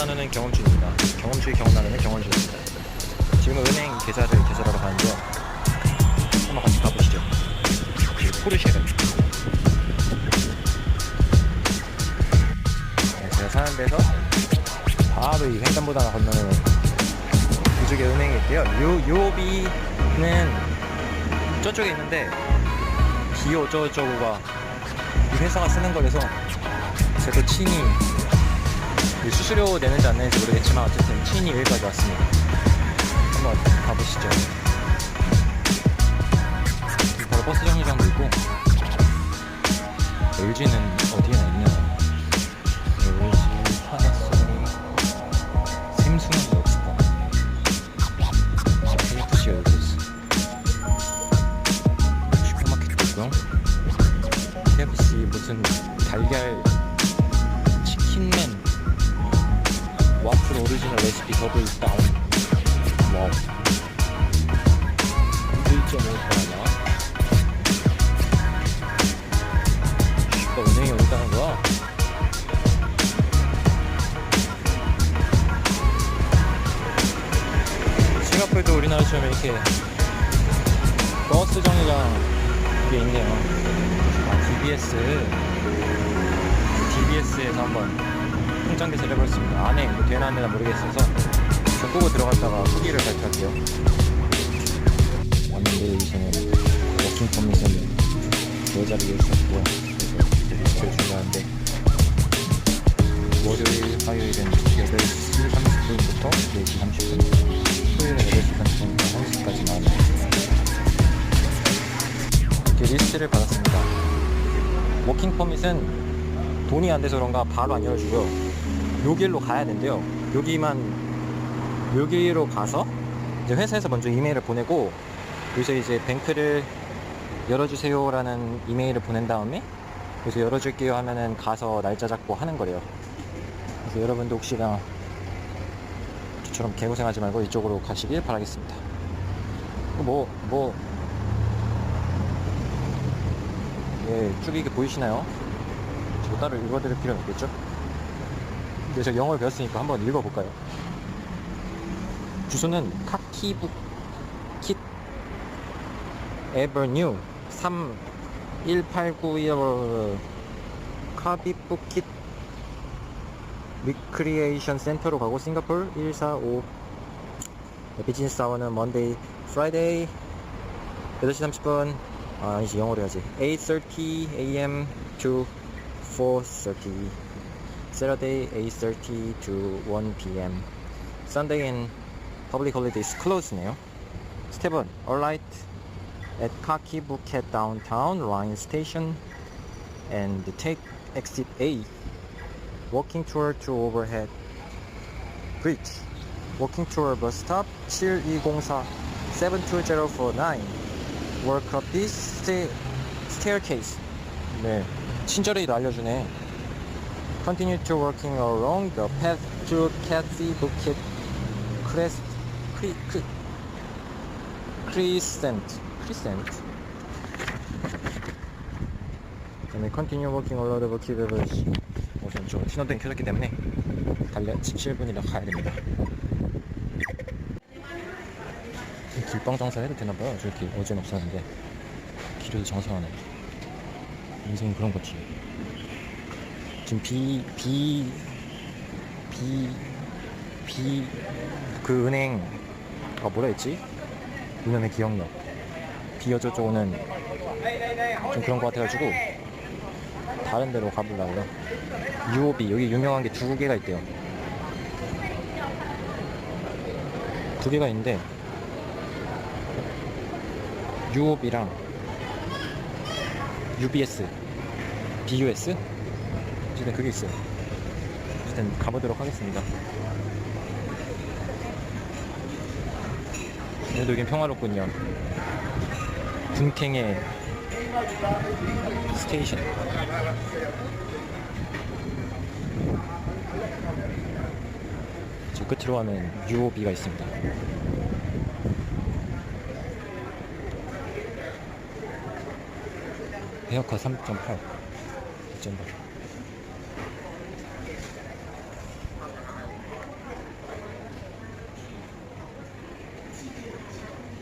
나누는 경험주입니다. 경험주의 경험 나누는 경험주입니다. 지금은 은행 계좌를 개설하러 가는데요. 한번 같이 가보시죠. 포르쉐를. 네, 제가 사는 데서 바로 이 횡단보도가 건너는 그쪽에 은행이 있고요. 요, 요비는 저쪽에 있는데 기호 저저거가 이 회사가 쓰는 거라서 제가 친히 이 수수료 내는지 안 내는지 모르겠지만 어쨌든 친히 여기까지 왔습니다. 한번 가보시죠. 바로 버스 정류장도 있고 LG는 어디에 나 있네요. LG, 파나소닉, 샘숭은 없을까? KFC가 여기 있어. 슈퍼마켓도 있고요. KFC 무슨 달걀 오리지널 레시피 더블 다운 와우 1.5%나 슈퍼 은행이 어디다는 거야? 싱가포르도 우리나라처럼 이렇게 버스 정류장 이게 있네요. 아 DBS DBS에서 한번 통장 개설해 보겠습니다. 안에 뭐 되나 안 되나 모르겠어서 저 끄고 들어갔다가 후기를 발표할게요. 왔는데 여기서는 워킹 커밋은 네 자리에 있었고요. 그래서 리스트를 준비하는데 월요일, 화요일은 8시 30분부터 4시 30분 토요일은 8시 30분부터 1시까지 나옵니다. 이렇게 리스트를 받았습니다. 워킹 퍼밋은 돈이 안 돼서 그런가 바로 안 열어주고요. 여기로 가야 된대요. 여기만 여기로 가서 이제 회사에서 먼저 이메일을 보내고 여기서 이제 뱅크를 열어주세요라는 이메일을 보낸 다음에 그래서 열어줄게요 하면은 가서 날짜 잡고 하는 거래요. 그래서 여러분도 혹시나 저처럼 개고생하지 말고 이쪽으로 가시길 바라겠습니다. 뭐, 뭐, 예, 쭉 이게 보이시나요? 저 따로 읽어드릴 필요는 없겠죠? 근데 저 영어를 배웠으니까 한번 읽어볼까요? 주소는 카키부킷 에버뉴 31891 카비부킷 리크리에이션 센터로 가고 싱가폴 145 비즈니스 아워는 먼데이 프라이데이 8시 30분 아 이제 영어로 해야지 8.30 a.m. to 4.30 Saturday 8.30 to 1 p.m. Sunday and public holidays close네요. Step 1. Alight at Kaki Bukit downtown line station and take exit A. Walking tour to overhead bridge. Walking tour bus stop 7204 72049. Work up this sta- staircase. 네. 친절히도 알려주네. Continue to working along the path to Cathy Bukit Crest Cre, Cre, Crescent Crescent 그다음에 continue working along the Bukit Village 우선 저 신호등이 켜졌기 때문에 달려 17분이라 가야 됩니다 길방 장사 해도 되나봐요 저렇게 어제는 없었는데 길에도 장사하네 인생이 그런 거지 지금 비, 비, 비, 비, 그 은행, 아, 뭐라 했지? 이놈의 기억력. 비어저 쪽은 좀 그런 거 같아가지고, 다른 데로 가보려고요. UOB, 여기 유명한 게 두 개가 있대요. 두 개가 있는데, UOB랑 UBS, BUS? 어쨌든 그게 있어요. 어쨌든 가보도록 하겠습니다. 그래도 여긴 평화롭군요. 군탱의 스테이션. 저 끝으로 가면 UOB가 있습니다. 에어컨 3.8. 2.8.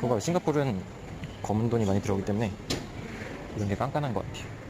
그거 싱가포르는 검은 돈이 많이 들어오기 때문에 이런 게 깐깐한 것 같아요